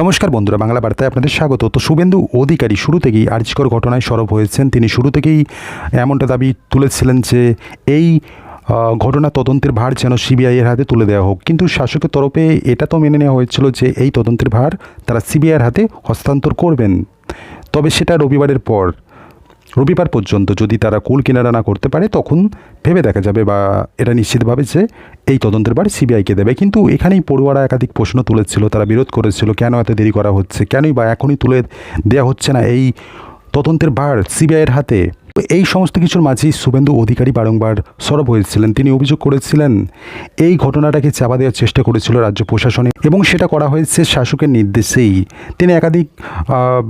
নমস্কার বন্ধুরা, বাংলা বার্তায় আপনাদের স্বাগত। তো শুভেন্দু অধিকারী শুরু থেকেই আর্যকর ঘটনায় সরব হয়েছেন। তিনি শুরু থেকেই এমনটা দাবি তুলেছিলেন যে, এই ঘটনা তদন্তের ভার যেন সিবিআইয়ের হাতে তুলে দেওয়া হোক। কিন্তু শাসকের তরফে এটা তো মেনে নেওয়া হয়েছিল যে, এই তদন্তের ভার তারা সিবিআইয়ের হাতে হস্তান্তর করবেন। তবে সেটা রবিবারের পর। রবিবার পর্যন্ত যদি তারা কুল কিনারা না করতে পারে, তখন ভেবে দেখা যাবে বা এটা নিশ্চিতভাবে যে এই তদন্তের বার সিবিআইকে দেবে। কিন্তু এখানেই পড়ুয়ারা একাধিক প্রশ্ন তুলেছিল, তারা বিরোধ করেছিল, কেন এত দেরি করা হচ্ছে, কেনই বা এখনই তুলে দেওয়া হচ্ছে না এই তদন্তের ভার সিবিআইয়ের হাতে। এই সমস্ত কিছুর মাঝেই শুভেন্দু অধিকারী বারংবার সরব হয়েছিলেন। তিনি অভিযোগ করেছিলেন, এই ঘটনাটাকে চাপা দেওয়ার চেষ্টা করেছিল রাজ্য প্রশাসনে এবং সেটা করা হয়েছে শাসকের নির্দেশেই। তিনি একাধিক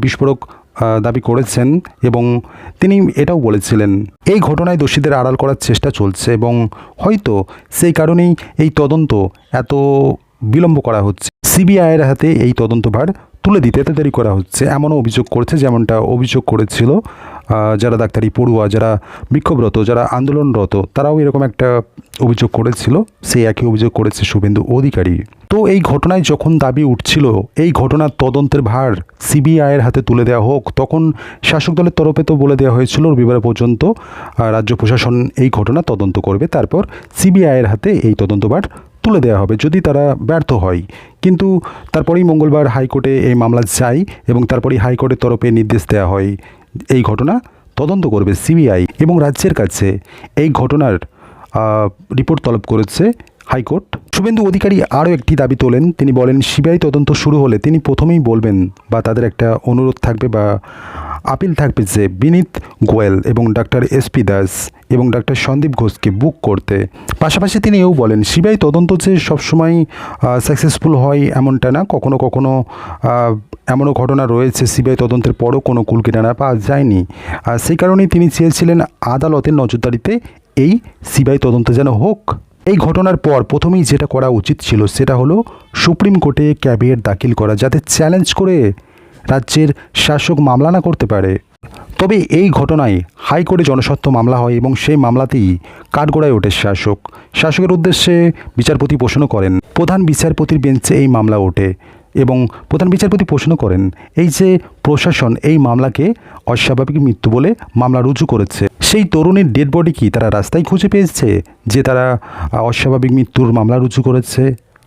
বিস্ফোরক দাবি করেছেন এবং তিনি এটাও বলেছিলেন, এই ঘটনায় দোষীদের আড়াল করার চেষ্টা চলছে এবং হয়তো সেই কারণেই এই তদন্ত এত বিলম্ব করা হচ্ছে। সিবিআইয়ের হাতে এই তদন্তভার তুলে দিতে এত দেরি করা হচ্ছে। এমনও অভিযোগ করেছে, যেমনটা অভিযোগ করেছিল যারা ডাক্তারি পড়ুয়া, যারা বিক্ষোভরত, যারা আন্দোলনরত, তারাও এরকম একটা অভিযোগ করেছিল। সেই একই অভিযোগ করেছে শুভেন্দু অধিকারী। তো এই ঘটনায় যখন দাবি উঠছিল, এই ঘটনার তদন্তের ভার সিবিআইয়ের হাতে তুলে দেওয়া হোক, তখন শাসক দলের তরফে তো বলে দেওয়া হয়েছিল, রবিবার পর্যন্ত রাজ্য প্রশাসন এই ঘটনা তদন্ত করবে। তারপর সিবিআইয়ের হাতে এই তদন্তভার তুলে দেওয়া হবে যদি তারা ব্যর্থ হয়। কিন্তু তারপরেই মঙ্গলবার হাইকোর্টে এই মামলা যায় এবং তারপরেই হাইকোর্টের তরফে নির্দেশ দেওয়া হয়। এই ঘটনা তদন্ত করবে সিবিআই এবং রাজ্যের কাছে। এই ঘটনার রিপোর্ট তলব করেছে হাইকোর্ট। শুভেন্দু অধিকারী আরও একটি দাবি তোলেন। তিনি বলেন, সিবিআই তদন্ত শুরু হলে তিনি প্রথমেই বলবেন বা তাদের একটা অনুরোধ থাকবে বা আপিল থাকবে যে বিনীত গোয়েল এবং ডাক্তার এসপি দাস এবং ডাক্তার সন্দীপ ঘোষকে বুক করতে। পাশাপাশি তিনি এও বলেন, সিবিআই তদন্ত যে সবসময় সাকসেসফুল হয় এমনটা না। কখনো কখনো এমনও ঘটনা রয়েছে, সিবিআই তদন্তের পরও কোনো কুল কিনারা পাওয়া যায়নি। আর সেই কারণেই তিনি চেয়েছিলেন আদালতের নজরদারিতে এই সিবিআই তদন্ত যেন হোক। এই ঘটনার পর প্রথমেই যেটা করা উচিত ছিল সেটা হলো সুপ্রিম কোর্টে ক্যাবিয়েট দাখিল করা যাতে চ্যালেঞ্জ করে রাজ্যের শাসক মামলা না করতে পারে। তবে এই ঘটনায় হাইকোর্টে জনস্বার্থ মামলা হয় এবং সেই মামলাতেই কাঠগোড়ায় ওঠে শাসক। শাসকের উদ্দেশ্যে বিচারপতি প্রশ্ন করেন, প্রধান বিচারপতির বেঞ্চে এই মামলা ওঠে। এবং প্রধান বিচারপতি প্রশ্ন করেন, এই যে প্রশাসন এই মামলাকে অস্বাভাবিক মৃত্যু বলে মামলা রুজু করেছে। সেই তরুণীর ডেড বডি কি? তারা রাস্তায় খুঁজে পেয়েছে যে তারা অস্বাভাবিক মৃত্যুর মামলা রুজু করেছে।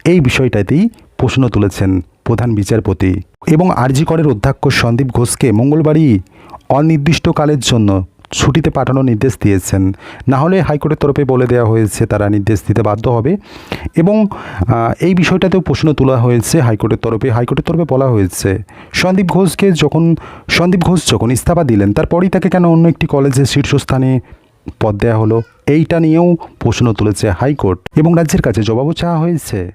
এই বিষয়টাতেই প্রশ্ন তুলেছেন প্রধান বিচারপতি। এবং আরজি করের অধ্যক্ষ সন্দীপ ঘোষকে মঙ্গলবারই অনির্দিষ্টকালের জন্য ছুটিতে পাঠানোর নির্দেশ দিয়েছেন। না হলে হাইকোর্টের তরফে বলে দেওয়া হয়েছে, তারা নির্দেশ দিতে বাধ্য হবে। এবং এই বিষয়টাতেও প্রশ্ন তোলা হয়েছে হাইকোর্টের তরফে। হাইকোর্টের তরফে বলা হয়েছে, সন্দীপ ঘোষকে যখন, সন্দীপ ঘোষ যখন ইস্তফা দিলেন, তারপরেই তাকে কেন অন্য একটি কলেজে শীর্ষস্থানে পদ দেওয়া হলো? এইটা নিয়েও প্রশ্ন তুলেছে হাইকোর্ট। এবং রাজ্যের কাছে জবাবও চাওয়া হয়েছে।